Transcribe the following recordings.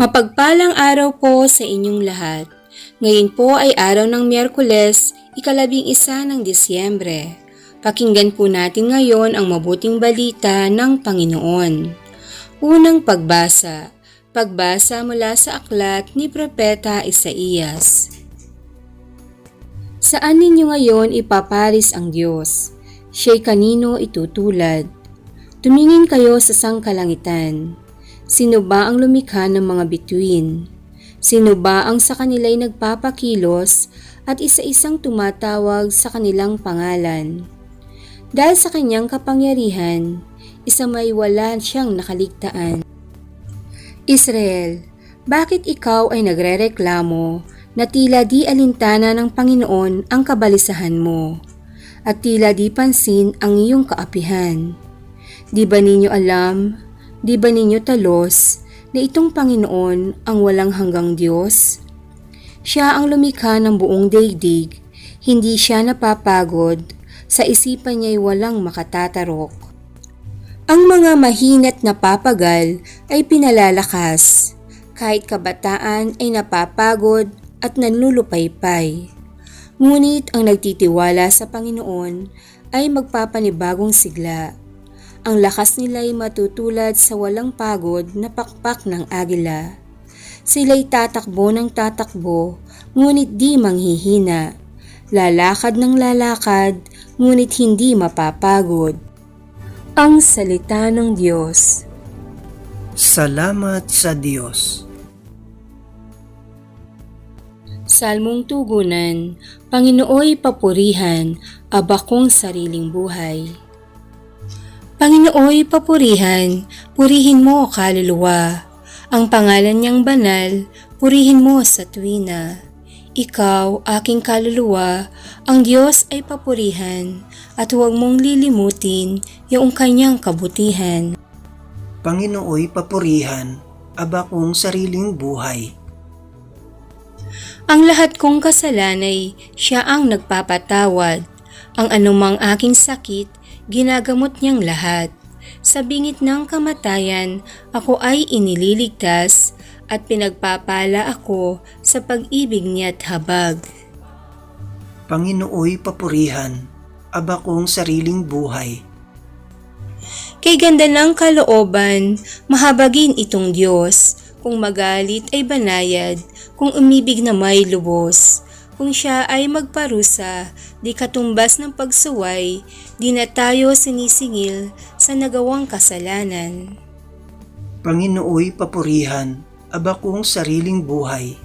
Mapagpalang araw po sa inyong lahat. Ngayon po ay araw ng Miyerkules, ikalabing isa ng Disyembre. Pakinggan po natin ngayon ang mabuting balita ng Panginoon. Unang pagbasa. Pagbasa mula sa aklat ni Propeta Isaías. Saan ninyo ngayon ipaparis ang Diyos? Siya'y kanino itutulad? Tumingin kayo sa sangkalangitan. Sino ba ang lumikha ng mga bituin? Sino ba ang sa kanila'y nagpapakilos at isa-isang tumatawag sa kanilang pangalan? Dahil sa kanyang kapangyarihan, isa may wala siyang nakaligtaan. Israel, bakit ikaw ay nagrereklamo na tila di alintana ng Panginoon ang kabalisahan mo at tila di pansin ang iyong kaapihan? Di ba ninyo alam, di ba ninyo talos na itong Panginoon ang walang hanggang Diyos? Siya ang lumikha ng buong daigdig, hindi siya napapagod, sa isipan niya'y walang makatatarok. Ang mga mahinat na papagal ay pinalalakas, kahit kabataan ay napapagod at nanlulupaypay. Ngunit ang nagtitiwala sa Panginoon ay magpapanibagong sigla. Ang lakas nila ay matutulad sa walang pagod na pakpak ng agila. Sila'y tatakbo ng tatakbo, ngunit di manghihina. Lalakad ng lalakad, ngunit hindi mapapagod. Ang Salita ng Diyos Salamat sa Diyos. Salmong Tugunan, Panginooy papurihan, abakong sariling buhay. Panginooy papurihan, purihin mo kaluluwa. Ang pangalan niyang banal, purihin mo sa tuwina. Ikaw, aking kaluluwa, ang Diyos ay papurihan at huwag mong lilimutin yung kanyang kabutihan. Panginooy papurihan, aba kong sariling buhay. Ang lahat kong kasalanay, siya ang nagpapatawad. Ang anumang aking sakit, ginagamot niyang lahat. Sa bingit ng kamatayan, ako ay inililigtas at pinagpapala ako sa pag-ibig niya't habag. Panginooy papurihan, aba kong sariling buhay. Kay ganda ng kalooban, mahabagin itong Diyos. Kung magalit ay banayad, kung umibig na may lubos. Kung siya ay magparusa, di katumbas ng pagsuway, di na tayo sinisingil sa nagawang kasalanan. Panginooy papurihan, aba kong sariling buhay.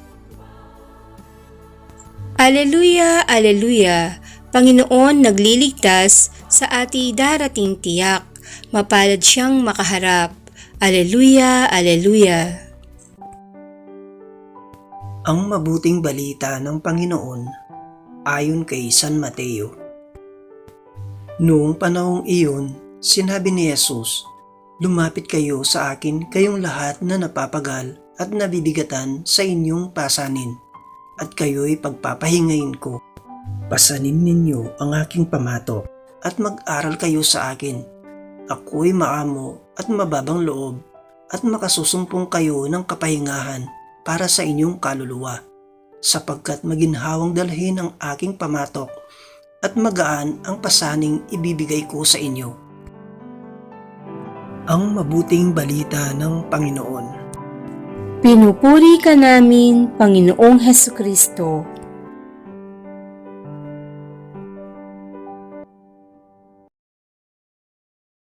Aleluya, Aleluya! Panginoon nagliligtas sa ati darating tiyak. Mapalad siyang makaharap. Aleluya, Aleluya! Ang mabuting balita ng Panginoon ayon kay San Mateo. Noong panahong iyon, sinabi ni Jesus, Lumapit kayo sa akin kayong lahat na napapagal at nabibigatan sa inyong pasanin, at kayo'y pagpapahingayin ko. Pasanin ninyo ang aking pamatok at mag-aral kayo sa akin. Ako'y maamo at mababang loob at makasusumpong kayo ng kapahingahan para sa inyong kaluluwa, sapagkat maginhawang dalhin ang aking pamatok at magaan ang pasaning ibibigay ko sa inyo. Ang mabuting balita ng Panginoon. Pinupuri ka namin, Panginoong Heso Kristo.